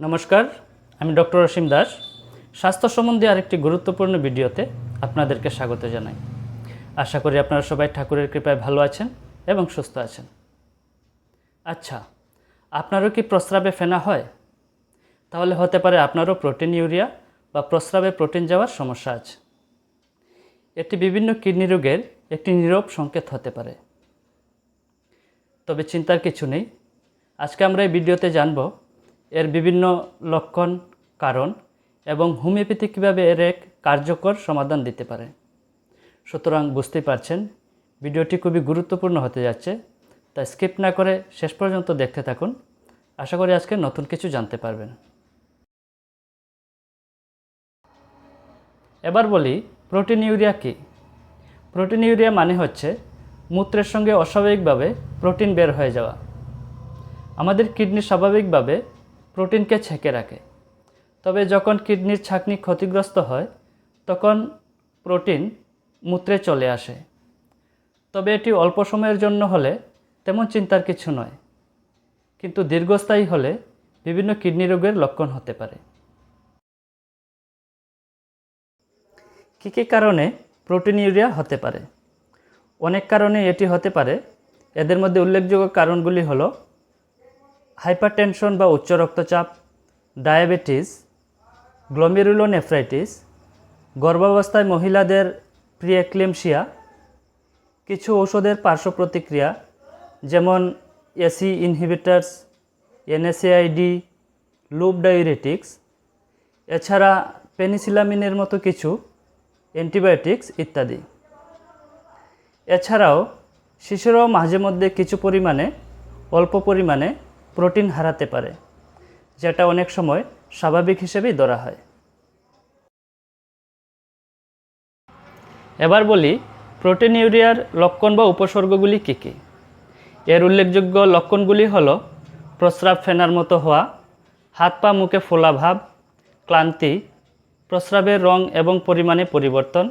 নমস্কার, আমি ডক্টর অসীম দাস। স্বাস্থ্য সম্বন্ধে আরেকটি গুরুত্বপূর্ণ ভিডিওতে আপনাদেরকে স্বাগত জানাই। আশা করি আপনারা সবাই ঠাকুরের কৃপায় ভালো আছেন এবং সুস্থ আছেন। আচ্ছা আপনারও কি প্রস্রাবে ফেনা হয়? তাহলে হতে পারে আপনারও প্রোটিন ইউরিয়া বা প্রস্রাবে প্রোটিন যাওয়ার সমস্যা আছে। এটি বিভিন্ন কিডনি রোগের একটি নীরব সংকেত হতে পারে। তবে চিন্তার কিছু নেই। আজকে আমরা এই ভিডিওতে জানব এর বিভিন্ন লক্ষণ, কারণ এবং হোমিওপ্যাথি কীভাবে এর এক কার্যকর সমাধান দিতে পারে। সুতরাং বুঝতেই পারছেন, ভিডিওটি খুবই গুরুত্বপূর্ণ হতে যাচ্ছে, তাই স্কিপ না করে শেষ পর্যন্ত দেখতে থাকুন। আশা করি আজকে নতুন কিছু জানতে পারবেন। এবার বলি প্রোটিন ইউরিয়া কী? প্রোটিন ইউরিয়া মানে হচ্ছে মূত্রের সঙ্গে অস্বাভাবিকভাবে প্রোটিন বের হয়ে যাওয়া। আমাদের কিডনি স্বাভাবিকভাবে প্রোটিনকে ছেঁকে রাখে। তবে যখন কিডনির ছাকনি ক্ষতিগ্রস্ত হয়, তখন প্রোটিন মূত্রে চলে আসে। তবে এটি অল্প সময়ের জন্য হলে তেমন চিন্তার কিছু নয়। কিন্তু দীর্ঘস্থায়ী হলে বিভিন্ন কিডনি রোগের লক্ষণ হতে পারে। কী কী কারণে প্রোটিন ইউরিয়া হতে পারে? অনেক কারণে এটি হতে পারে। এদের মধ্যে উল্লেখযোগ্য কারণগুলি হল হাইপারটেনশন বা উচ্চ রক্তচাপ, ডায়াবেটিস গ্লোমেরুলোনেফ্রাইটিস গর্ভাবস্থায় মহিলাদের প্রিয়েক্লেমশিয়া কিছু ঔষধের পার্শ্ব প্রতিক্রিয়া, যেমন ACE inhibitors NSAID loop diuretics এছাড়া পেনিসিলামিনের মতো কিছু অ্যান্টিবায়োটিক্স ইত্যাদি। এছাড়াও, শিশুরাও মাঝে মধ্যে কিছু পরিমাণে, অল্প পরিমাণে প্রোটিন হারাতে পারে, যেটা অনেক সময় স্বাভাবিক হিসেবেই ধরা হয়। এবার বলি প্রোটিন ইউরিয়ার লক্ষণ বা উপসর্গগুলি কী কী? এর উল্লেখযোগ্য লক্ষণগুলি হল, প্রস্রাব ফেনার মতো হওয়া, হাত পা মুখে ফোলা ভাব, ক্লান্তি, প্রস্রাবের রং এবং পরিমাণে পরিবর্তন,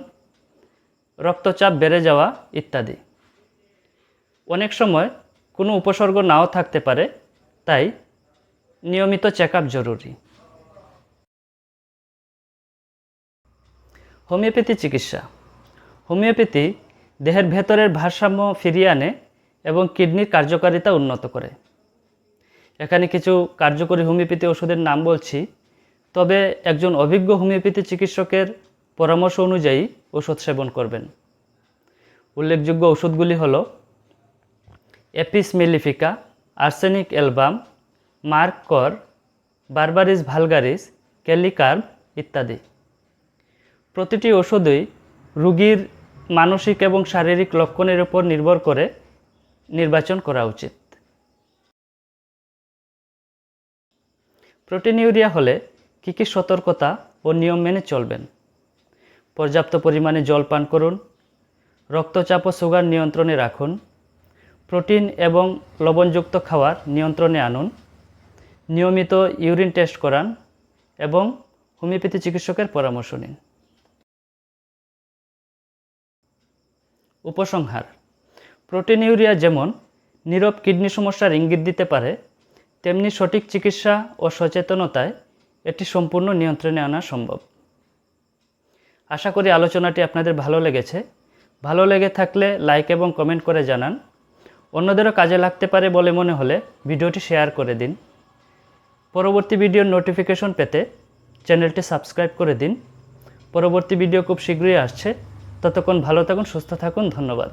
রক্তচাপ বেড়ে যাওয়া ইত্যাদি। অনেক সময় কোনো উপসর্গ নাও থাকতে পারে তাই নিয়মিত চেক জরুরি। হোমিওপ্যাথি চিকিৎসা। হোমিওপ্যাথি দেহের ভেতরের ভারসাম্য ফিরিয়ে আনে এবং কিডনির কার্যকারিতা উন্নত করে। এখানে কিছু কার্যকরী হোমিওপ্যাথি ওষুধের নাম বলছি, তবে একজন অভিজ্ঞ হোমিওপ্যাথি চিকিৎসকের পরামর্শ অনুযায়ী ওষুধ সেবন করবেন। উল্লেখযোগ্য ওষুধগুলি হল apis mellifica arsenic album, merc cor, berberis vulgaris kali carb ইত্যাদি। প্রতিটি ওষুধই রোগীর মানসিক এবং শারীরিক লক্ষণের উপর নির্ভর করে নির্বাচন করা উচিত। প্রোটিন ইউরিয়া হলে কী কী সতর্কতা ও নিয়ম মেনে চলবেন? পর্যাপ্ত পরিমাণে জল পান করুন, রক্তচাপ ও সুগার নিয়ন্ত্রণে রাখুন প্রোটিন এবং লবণযুক্ত খাবার নিয়ন্ত্রণে আনুন, নিয়মিত ইউরিন টেস্ট করান এবং হোমিওপ্যাথি চিকিৎসকের পরামর্শ নিন। উপসংহার, প্রোটিন ইউরিয়া যেমন নীরব কিডনি সমস্যার ইঙ্গিত দিতে পারে, তেমনি সঠিক চিকিৎসা ও সচেতনতায় এটি সম্পূর্ণ নিয়ন্ত্রণে আনা সম্ভব। আশা করি আলোচনাটি আপনাদের ভালো লেগেছে। ভালো লেগে থাকলে লাইক এবং কমেন্ট করে জানান। অন্যদেরও কাজে লাগতে পারে বলে মনে হলে ভিডিওটি শেয়ার করে দিন। পরবর্তী ভিডিওর নোটিফিকেশন পেতে চ্যানেলটি সাবস্ক্রাইব করে দিন। পরবর্তী ভিডিও খুব শীঘ্রই আসছে। ততক্ষণ ভালো থাকুন, সুস্থ থাকুন। ধন্যবাদ।